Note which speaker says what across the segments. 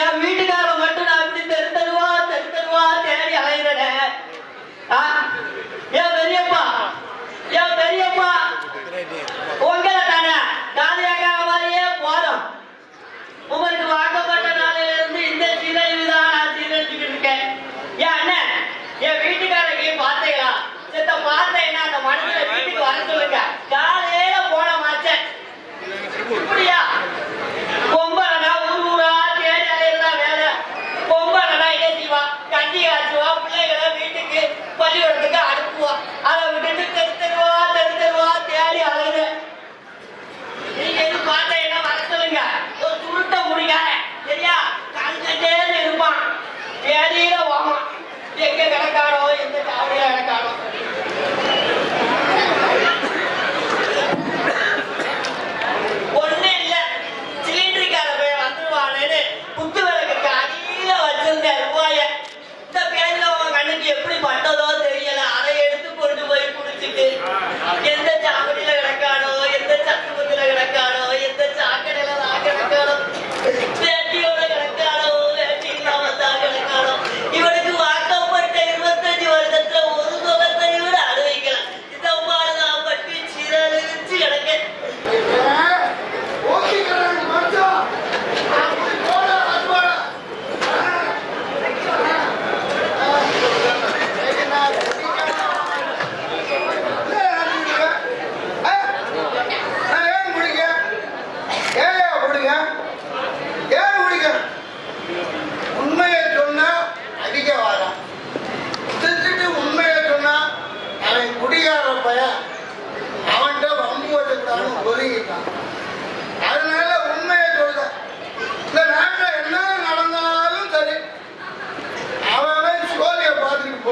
Speaker 1: என் வீட்டுக்கார மட்டும் நான் இப்படி தெரு தருவா தெரு தருவா தேடி அலைகிறேன் என் பெரியப்பா? என் பெரியப்பா? உங்களை தானே? காலியாக மாதிரியே போதும் உங்களுக்கு வாக்கப்பட்ட நாளையில இருந்து இந்த சீரழிவு தான் நான் சீரழிச்சுக்கிட்டு இருக்கேன். ஏன் அண்ணன் என் வீட்டுக்காரங்க பார்த்தீங்களா? சித்த பார்த்தேன்னா அந்த மனசுல வீட்டுக்கு வர சொல்லுங்க.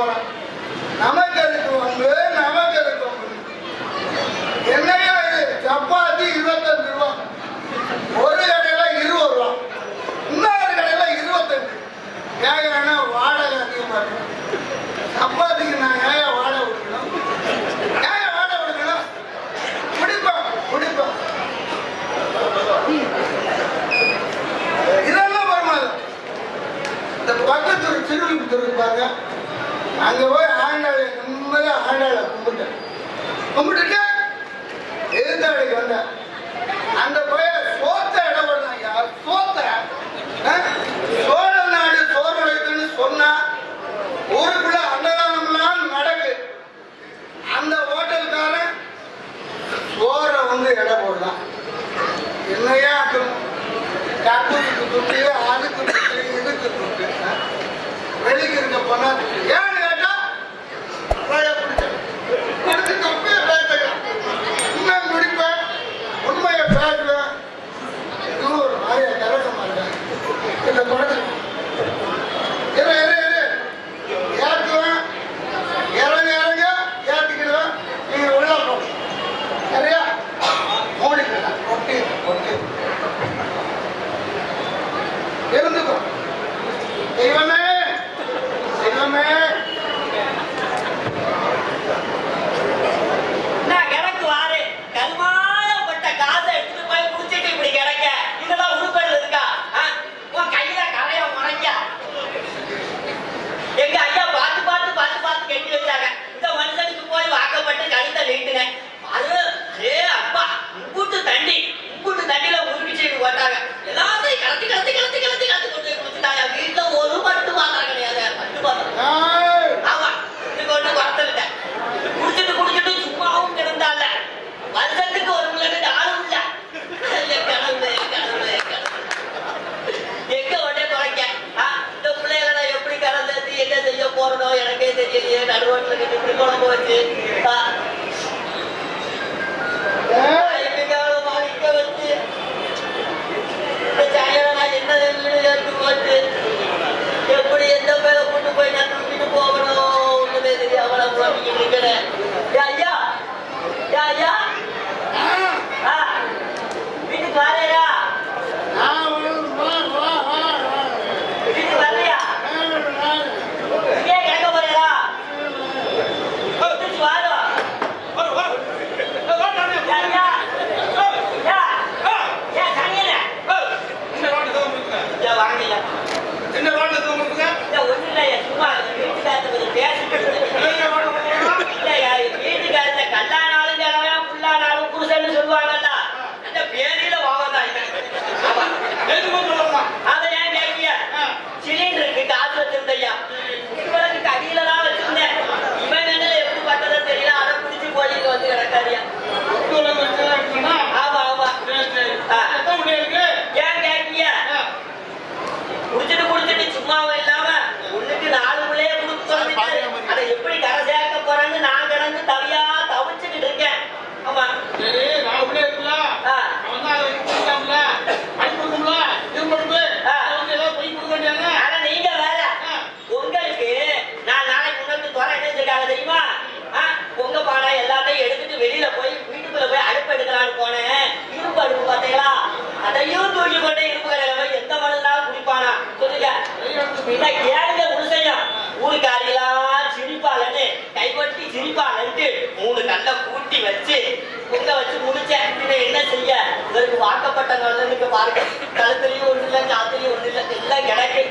Speaker 2: போறான் நமக்கு எதுக்கு ஒன்று நமக்கு எதுக்கு ஒன்று என்னையா இது? சப்பாத்தி இருபத்தஞ்சு ரூபா. ஒரு கடையில இருபது ரூபா. இன்னொரு கடையில இருபத்தஞ்சு. கேட்கறேன்னா வாடகை அதிகமா இருக்கு. சப்பாத்திக்கு நான் ஏன் வாடகை கொடுக்கணும்? ஏன் வாடகை கொடுக்கணும்? குடிப்பேன் குடிப்பேன் இதெல்லாம் வருமாதம் இந்த பக்கத்து திருவிழி திருப்பாங்க அங்க போய் ஆண்டாளை நிம்மதியாக ஆண்டாளை கும்பிட்டு கும்பிட்டுட்டு எதிர்த்தாளுக்கு வந்தேன். தெரியலையே நடுவோட்டில் கட்டி இப்படி கொண்டு போச்சு எப்படி எந்த பேரை கொண்டு போய் நான் விட்டுட்டு போகணும் ஒண்ணுமே தெரியாம நான் ஐயா ஐயா கொட்டி சிரிப்பான்ட்டு மூணு கல்லை கூட்டி வச்சு உங்க வச்சு முடிச்சேன் இதை என்ன செய்ய? இதற்கு வாக்கப்பட்ட நல்லனுக்கு பாருங்க. கழுத்துலயும் ஒண்ணு இல்ல சாத்துலயும் ஒண்ணு இல்ல எல்லாம் கிடைக்கு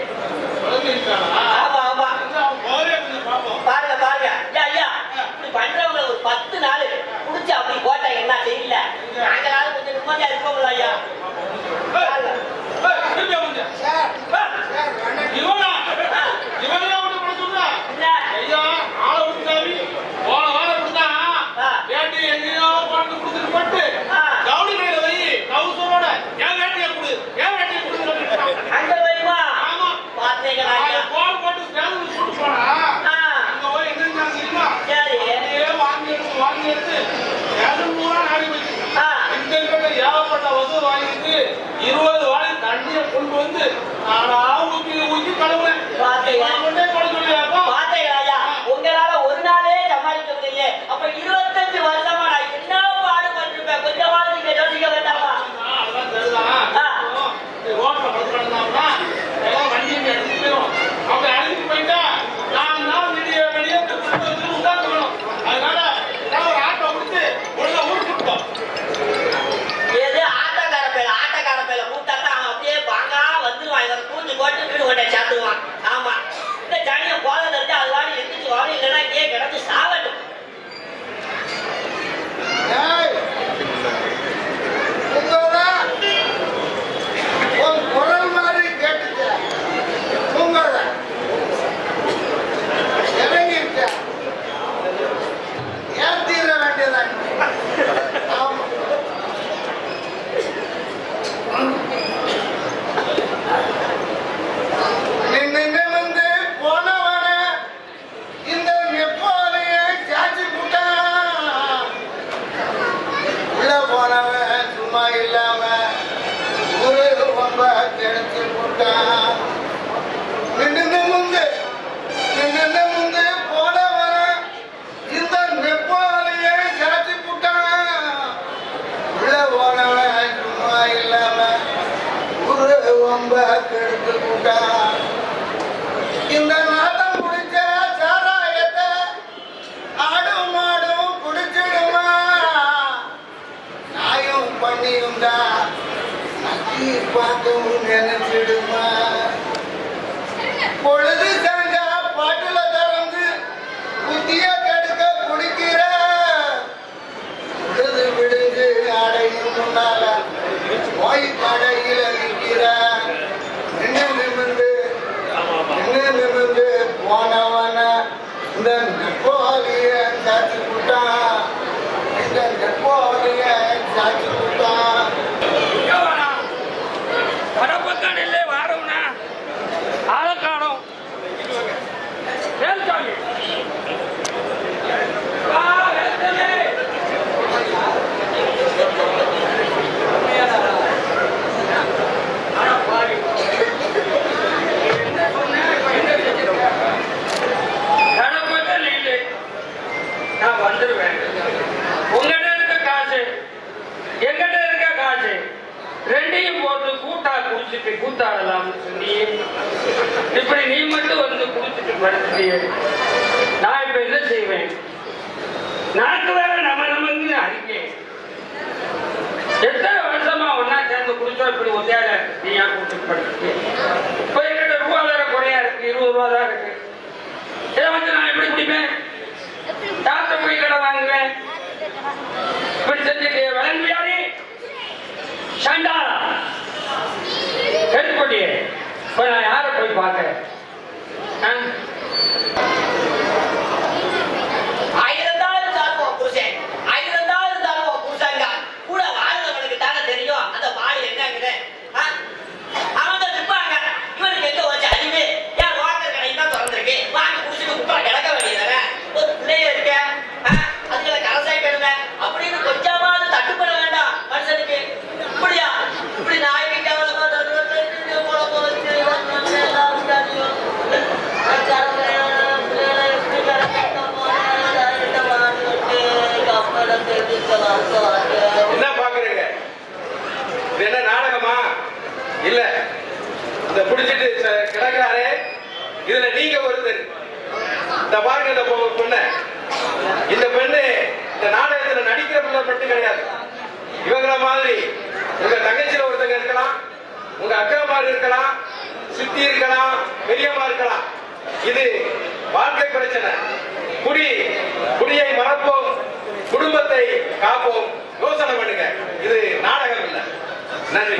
Speaker 1: வந்து நானா ஊக்கி
Speaker 2: ஊக்கி கடவுளை. உங்களால ஒரு நாளே சமாளிக்க முடியல வருஷம்
Speaker 1: ரெண்டையும் போட்டு கூட்டா குடிச்சிட்டு கூத்தாடலாம்னு சொல்லி இப்படி நீ மட்டும் வந்து குடிச்சிட்டு படுத்துட்டிய நான் இப்ப என்ன செய்வேன்? நாக்கு வேற நம்ம நமக்கு அறிக்கை. எத்தனை வருஷமா ஒன்னா சேர்ந்து குடிச்சோம் இப்படி ஒத்தையாக நீ ஏன் கூட்டிட்டு படுத்துட்டு? இப்போ என்னோட ரூபா வேற குறையா இருக்கு இருபது ரூபா தான் இருக்கு. இதை வந்து நான் எப்படி குடிப்பேன்? டாக்டர் போய் கடை வாங்குவேன். இப்படி செஞ்சுட்டு வளர்ந்து யாரையும் சண்டாளா கருப்பொடியே கொஞ்சம் யாரை போய்
Speaker 3: பார்க்க பாருங்க இந்த பொண்ணு இந்த பெண்ணு இந்த நாடகத்துல நடிக்கிற பிள்ளை மட்டும் கிடையாது. இவங்கள மாதிரி உங்க தங்கச்சியில ஒருத்தங்க இருக்கலாம் உங்க அக்கா மாதிரி இருக்கலாம் சித்தி இருக்கலாம் பெரியம்மா இருக்கலாம். இது வாழ்க்கை பிரச்சனை. குடி குடியை மறப்போம் குடும்பத்தை காப்போம். யோசனை பண்ணுங்க. இது நாடகம் இல்லை. நன்றி.